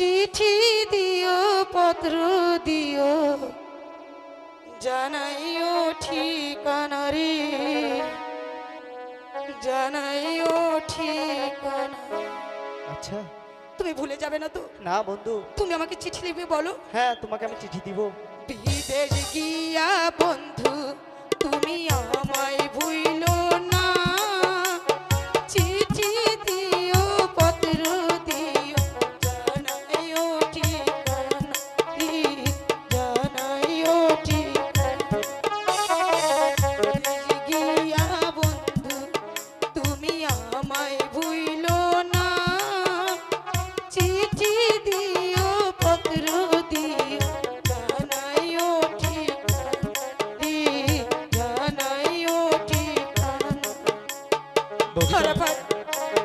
চিঠি দিও পত্র দিও। জানাইও ঠিকানা রে জানাইও ঠিকানা আচ্ছা। তুমি ভুলে যাবে না তো? না বন্ধু। তুমি আমাকে চিঠি লিখবে বলো? হ্যাঁ তোমাকে আমি চিঠি দিব। বিদেশ গিয়া বন্ধু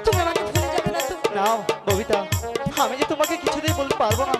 তুমি আমাকে ভুলে যাবে না ববিতা আমি যে তোমাকে কিছুতেই বলতে পারব না।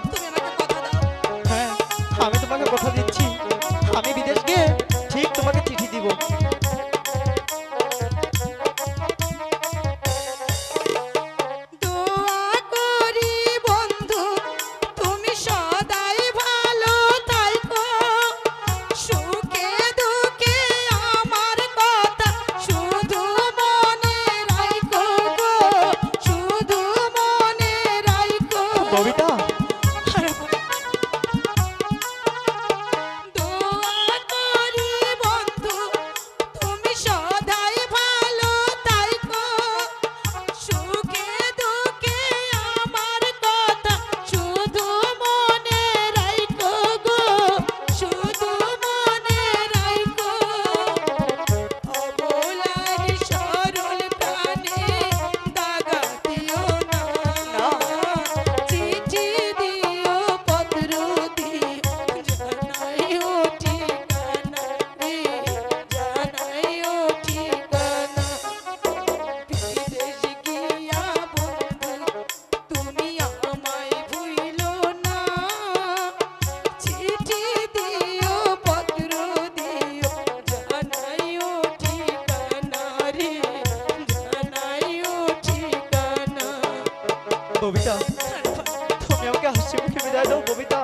তুমি আমাকে হাসি মুখে বিদায় দাও কবিতা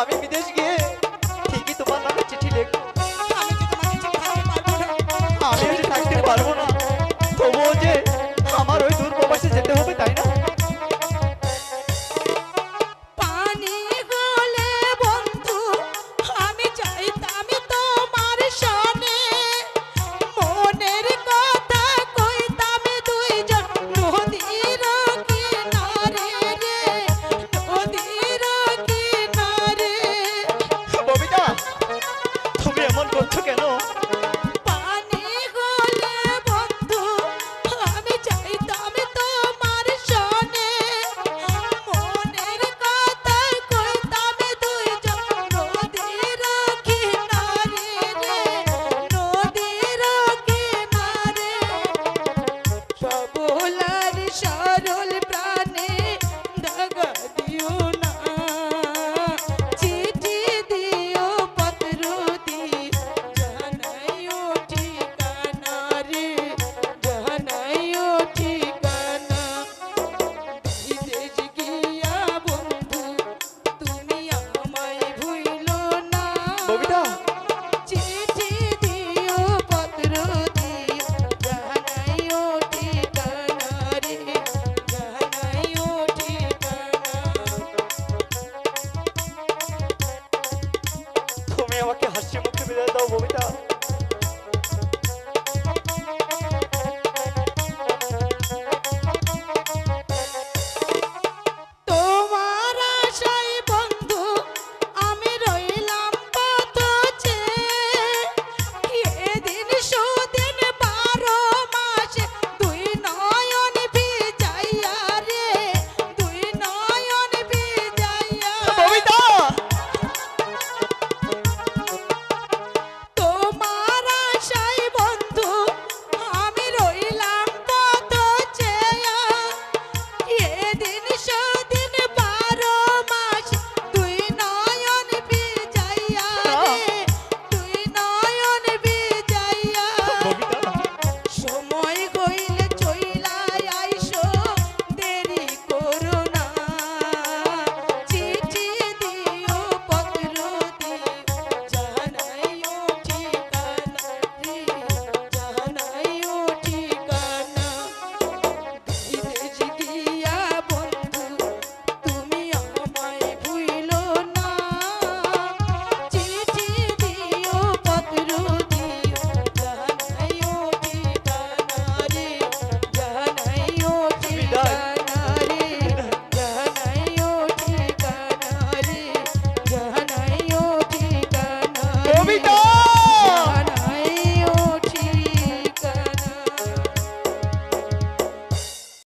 আমি বিদেশ গিয়ে ঠিকই তোমার নামে চিঠি লিখব।